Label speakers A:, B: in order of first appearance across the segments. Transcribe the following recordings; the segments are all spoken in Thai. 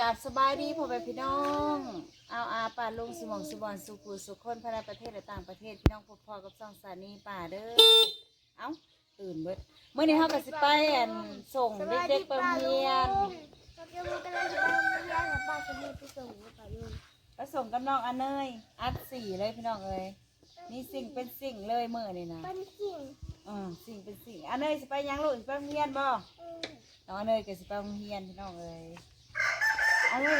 A: กับสบายดีพ่อแม่พี่น้อง เอาอาป่าลุงสมองสุบอนสุขุสุขคนภายในประเทศและต่างประเทศพี่น้องพบพอกับสองสานีป่าเด้อ เอ้าตื่นเบิดเมื่อนี้เฮาก็สิไปอันส่งเด็กๆไปโรงเรียน
B: เราจะมีกำลังจะไปโรงเรียนแต่ป้าจะมีไปส่งหรือเปล่าลุง
A: ไปส่งกับน้องอันเนยอัดสี่เลยพี่น้องเอ้ยนี่สิ่งเป็นสิ่งเลยมื้อนี่นะ
B: เป็นจริง
A: อืมสิ่งเป็นสิ่งอันเนยสิไปยังลูกสิไปโรงเรียนบ่
B: อืม
A: น้องอันเนยก็สิไปโรงเรียนพี่น้องเอ้ยอัน เนย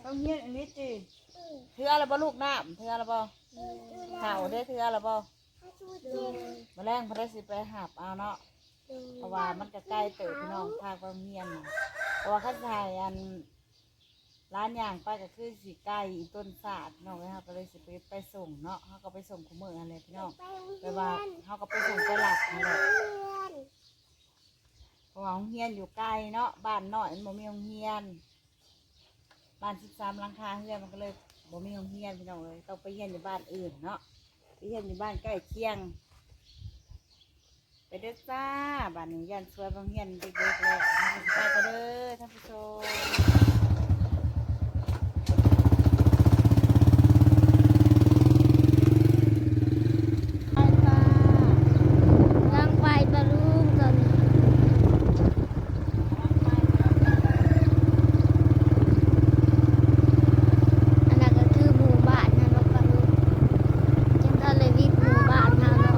A: ไปโรงเรียนอันนี้จิ
B: อืม
A: เทือละบ่ลูกน้ำเทือละบ่
B: อืม
A: ข้าวได้เทือละบ่
B: ให้ชูจริง
A: มาแรงพอได้สิไปหาบเอาเนาะเพราะว่ามันก็ใกล้เติบพี่น้องทางไปเรียนเพราะว่าข้าใจอันร้านย่างไปก็คือสิใกล้อีต้นศาสตร์น้องเลยค่ะก็เลยสิไปไปส่งเนาะเขาก็ไปส่งคู่มืออะไรพี่น้อง
B: ไปโรง
A: แป
B: เรี
A: ล
B: ย
A: ว่าเขาก็ไปส่งไปหลักนั่แหละ
B: โรงเรียน
A: เพราะว่าโรงเรียนอยู่ไกลเนาะบ้านน้อยมันบ่มีโรงเรียน บ้านสิบสามหลังคาเฮือนมันก็เลยบ่มีโรงเรียนพี่น้องเลยต้องไปเรียนอยู่บ้านอื่นเนาะไปเรียนอยู่บ้านใกล้เคียง ไปเด้อจ้าบ้านนี้ยันสวยบางเฮียนเด็กๆเลยท่านผู้ชมก็เด้อท่านผู้ชมไปจ้า
B: ลังไปปะลุงตอนนี้อันนั้นก็คือหมู่บ้านนะเนาะปะลุงจังทะเลวิทย์หมู่บ้านนะเนาะ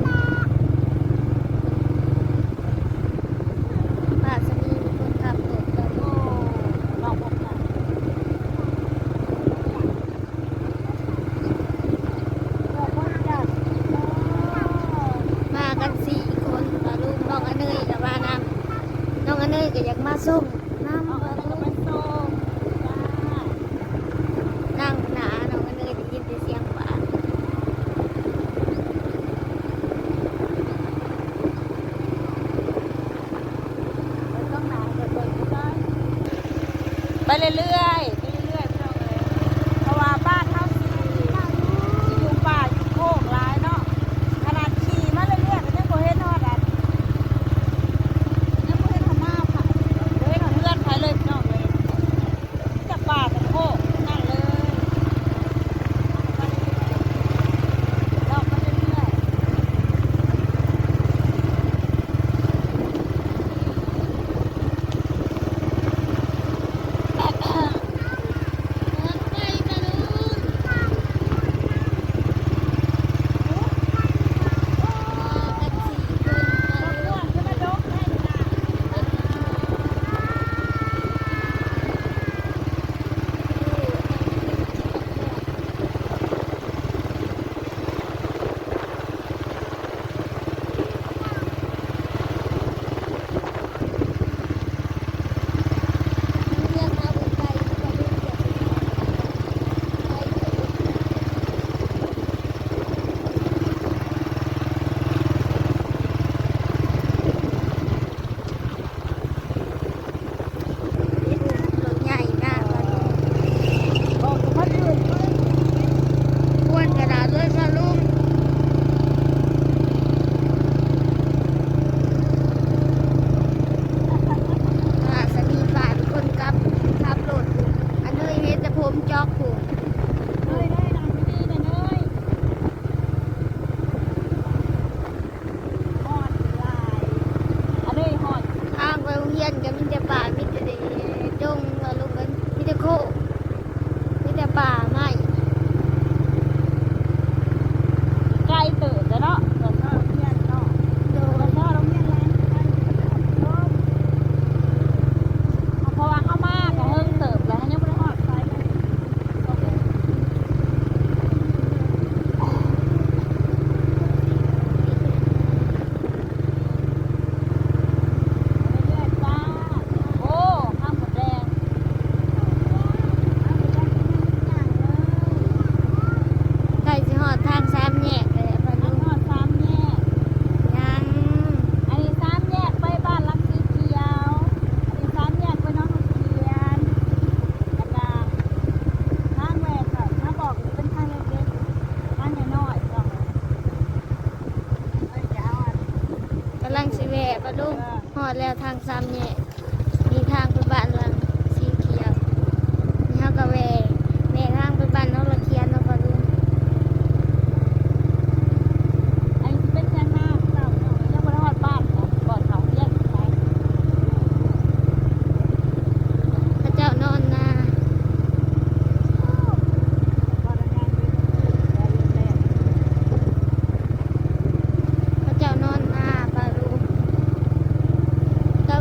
B: ป้าสนีเป็นคนขับรถปะลุ
A: โอ้
B: ง
A: ลองพบกันบอกว่าอยาก
B: มากันสี่คนปะลุงน้องอเนยกับมานำน้องอเนย ก็อยากมาส่งน้ำ
A: มาส่ง
B: นั่งหนาน้องอเลยได้ยินแต่เสียงป้า
A: ไปเรื่อย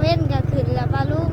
A: ล่นก็ขึ้น
B: แล้วปะ
A: ลุง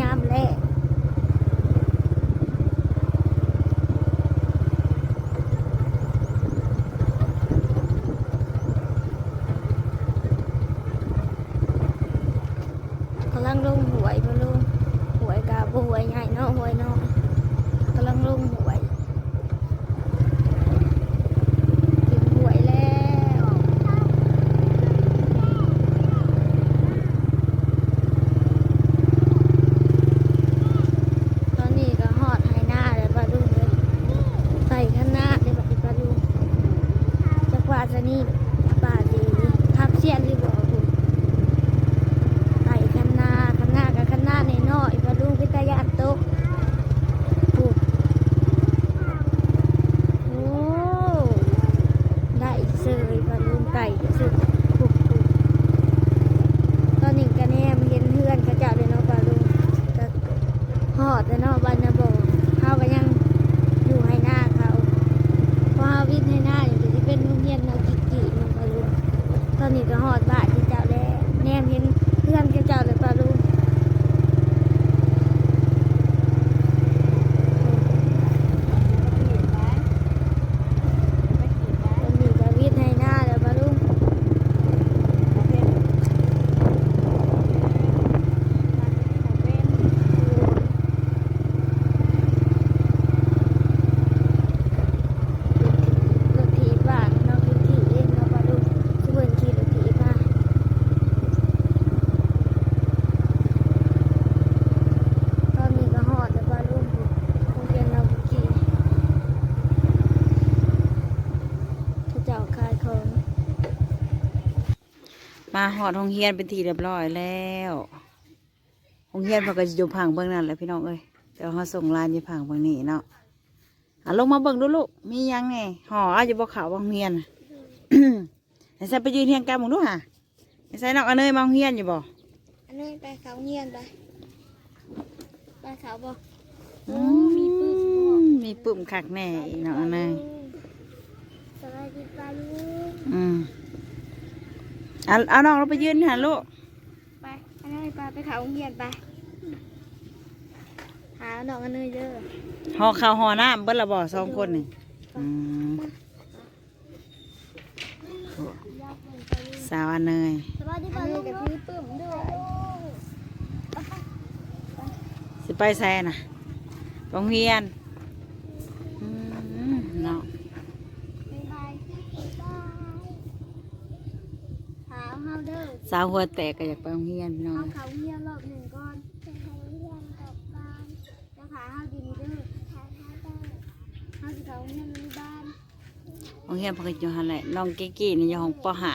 B: ยามแลง กำลังลงหวยพะลุงหวยกาบหวยใหญ่เนาะหวยเนาะกำลังลงหวยถึงหวยแล้วตอนนี้ก็หอดไฮหน้าเลยปลาลุงเลยใส่ข้างหน้าเลยแบบปลาลุงจักว่าจะนี่ป่าดีทับเสียนหรือบอกคุณ ไก่คันนาคันนากับคันนาในน้อยปลาลุงพิตายานโต๊ะปูโอ้ได้เสยปลาลุงไก่สึกปุกปุกตอนนี้กันแนมเห็นเพื่อนเขาเจ้าเลยเนาะปลาลุงก็หอดแต่เนาะบ้านนาบอกเขาก็ยังอยู่ให้หน้าเขาเพราะเขาวิ่งให้หน้าอยู่ที่เป็นโรงเรียนนากิกิเนาะปลาลุง ตอนนี้ก็หอดบ้านที่เจ้าแล้วแนมเห็นเพื่อนกับเจ้าเลยปลาลุง
A: ขีดไหมไม่ขีดไหม
B: ตอนนี้ก็วิทย์ให้หน้าแล้วปลาลุง
A: โอเคเป็น
B: รถถีบบ้านเราคือถีบเองเราปลาลุงช่วยขี่รถถีบมาตอนนี้ก็หอดแล้วปลาลุงคงเป็นเราขี่เขาเจ้าขายของ
A: มาหอดโรงเรียนเป็นทีเรียบร้อยแล้วโรงเรียนเขาก็จะอยู่ผังเบื้องนั่นแหละพี่น้องเอ้ยเดี๋ยวเขาส่งลานอยู่ผังเบื้องนี้เนาะอะลงมาเบิ่งดูลูกมียังไงห่ออาจจะบอกข่าวว่าโรงเรียนน่ะไอ้ใส่ไปยืนเทียงกันมึงดูห่ะไอ้ใส่นอกอันเนยมาโรงเรียนอยู่บ่
B: อันนี้ไปเขาเงียนไปไปเขาบ่
A: อืมีปึ้มมีปึ้มคักแน่อีกเนาะอันเนย
B: สวัสดีปลาลุง
A: อืม เอาเอาน้องเราไปยืนหันลูก
B: ไปอันนี้ไปไปเขาเงียนไป หาดอกอันนี้เด้อ
A: ห่อข้าวห่อน้ำเบิ้ลละบ่สองคนนี่อืมสาวอันเนย
B: สวัสดีปลาลุงกับพี่ปื้มด้วย
A: สิไปแซ่น่ะโรงเรียนอืมเนาะ
B: บ๊ายบายหาเฮาเด้อ
A: สาวหัวแตกก็อยากไปโรงเรียนพี่น้อง
B: เอาเขาเงียนรอบหนึ่งก่อนจะเขาเงียนกลับบ้านจะหาเฮาดีเด้อหาเฮาเด้อเฮาสิเขาเงียนในบ้าน
A: โรงเรียนพกอยู่หันแหละน้องเก๊กี้นี่อยู่ห้องปหา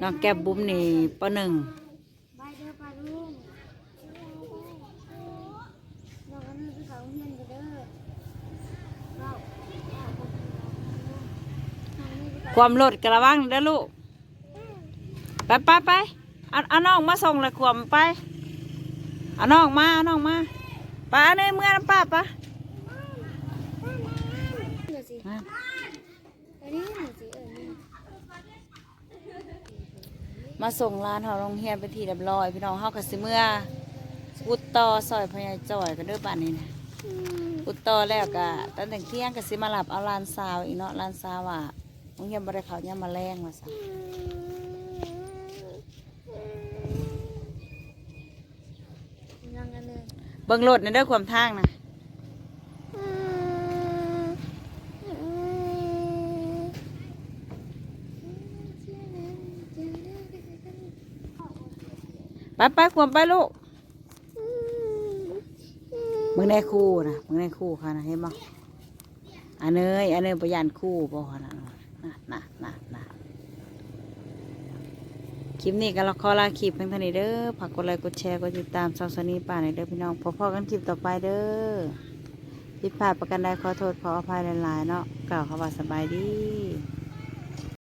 A: น้องแก้มบุ้มนี่ปหนึ่ง
B: บายเด้อปลาลุงน้องอันนี้สิเขาเงียนกันเด้อเราเอาไปน้องนี่สิเขา
A: ความรถกระวังเด้อลูก ไปไปไปเอาเอาน้องมาส่งเลยควมไปเอาน้องมาเอาน้องมาไปอาเนยเมื่อน้ำป้าปะมา
B: อันนี้หนูสิเออนี่
A: มาส่งร้านเฮาโรงเรียนไปนที่เรียบร้อย พี่น้องเฮาก็สิเมื่ออุดต่อซอยพญายจ่อยกันเด้อบ้านนี้นะอุดต่อแล้วก็ตอนเที่ยงก็สิมาหลับเอาลานสาวอีกเนาะลานสาวว่าโรงเรียนบ่ได้เข้ายมมาแรงว่าซั่น เบิ่งรถในเด้อความทางนะไปไปความไปลูกมึงได้คู่นะมึงได้คู่ค่ะนะเห็นบ่อันเนยอันเนยประหยันคู่บ่ค่ะนะนะนะนะนะ คลิปนี้ก็เราขอลาคลิปเพียงเท่านี้เด้อฝากกดไลค์กดแชร์กดติดตามซองสนีป่าในเด้อพี่น้องพอๆกันคลิปต่อไปเด้อผิดพลาดประกันใดขอโทษขออภัยหลายๆเนาะกล่าวคำว่าสบายดี